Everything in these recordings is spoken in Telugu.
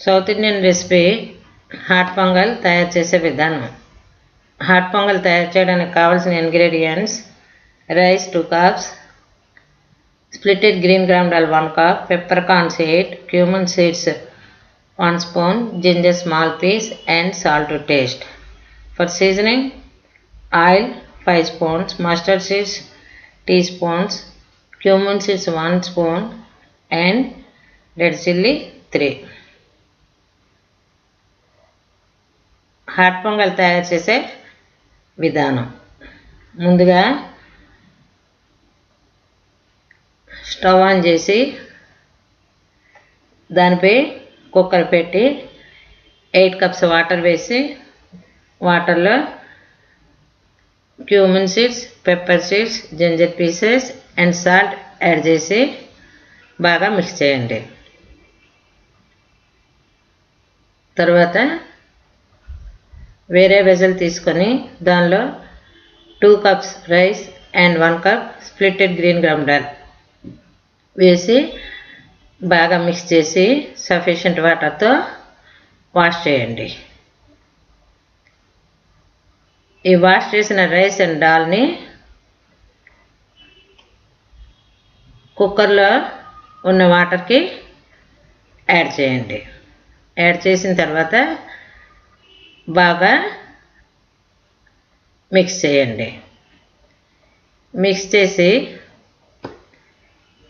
South Indian recipe hot pongal తయారు చేసే విధానం. హాట్ పొంగల్ తయారు చేయడానికి కావాల్సిన ingredients rice two cups splitted green gram dal one cup peppercorn seed cumin seeds one spoon ginger small piece and salt to taste for seasoning oil five spoons mustard seeds teaspoons cumin seeds one spoon and red chilli three hot pongal తయారు చేసే విధానం. ముందుగా స్టవ్ ఆన్ చేసి దానిపై కుక్కర్ పెట్టి ఎయిట్ కప్స్ వాటర్ వేసి వాటర్లో cumin seeds pepper seeds ginger pieces and salt add చేసి బాగా మిక్స్ చేయండి. తర్వాత వేరే వెజల్ తీసుకొని దానిలో two cups rice and one cup splitted green grounder వేసి బాగా మిక్స్ చేసి సఫిషియంట్ వాటర్తో వాష్ చేయండి. ఈ వాష్ చేసిన రైస్ అండ్ డాల్ని కుక్కర్లో ఉన్న వాటర్కి యాడ్ చేయండి. యాడ్ చేసిన తర్వాత బాగా మిక్స్ చేయండి. మిక్స్ చేసి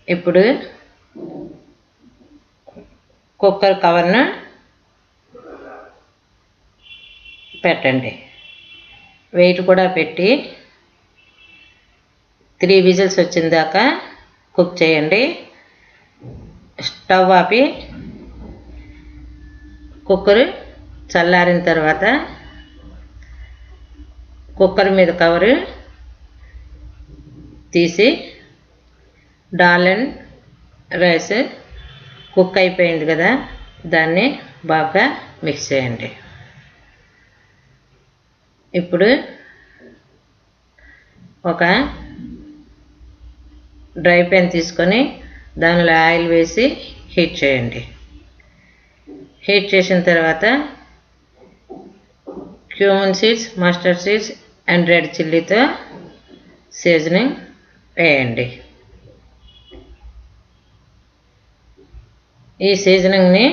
ఇప్పుడు కుక్కర్ కవర్ను పెట్టండి. వెయిట్ కూడా పెట్టి త్రీ విజిల్స్ వచ్చిన దాకా కుక్ చేయండి. స్టవ్ ఆపి కుక్కర్ చల్లారిన తర్వాత కుక్కర్ మీద కవరు తీసి డాలన్ రైస్ కుక్ అయిపోయింది కదా దాన్ని బాగా మిక్స్ చేయండి. ఇప్పుడు ఒక డ్రై పెన్ తీసుకొని దానిలో ఆయిల్ వేసి హీట్ చేయండి. హీట్ చేసిన తర్వాత cumin seeds mustard seeds and red చిల్లీతో seasoning వేయండి ఈ సీజనింగ్ని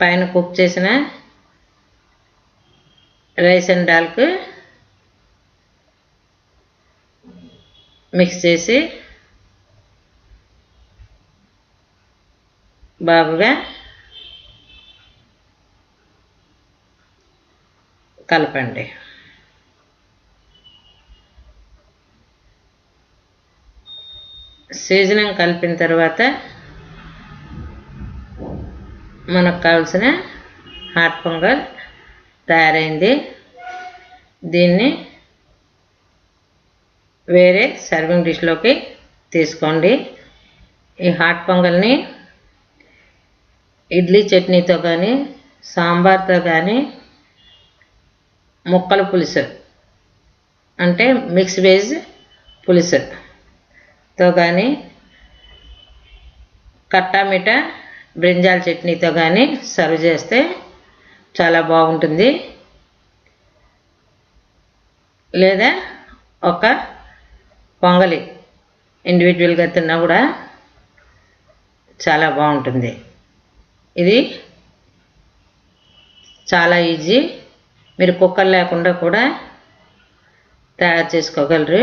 పైన కుక్ చేసిన రైస్ అండ్ డాల్కు మిక్స్ చేసి బాగుగా కలపండి. సీజనింగ్ కలిపిన తర్వాత మనకు కావాల్సిన హాట్ పొంగల్ తయారైంది. దీన్ని వేరే సర్వింగ్ డిష్లోకి తీసుకోండి. ఈ హాట్ పొంగల్ని ఇడ్లీ చట్నీతో కానీ సాంబార్తో కానీ ముక్కల పులుసు. అంటే మిక్స్ వెజ్ పులుసుతో కానీ కట్టా బ్రింజాల చట్నీతో కానీ సర్వ్ చేస్తే చాలా బాగుంటుంది. లేదా ఒక పొంగలి ఇండివిజువల్గా తిన్నా కూడా చాలా బాగుంటుంది. ఇది చాలా ఈజీ మీరు కుక్కర్ లేకుండా కూడా తయారు చేసుకోగలరు.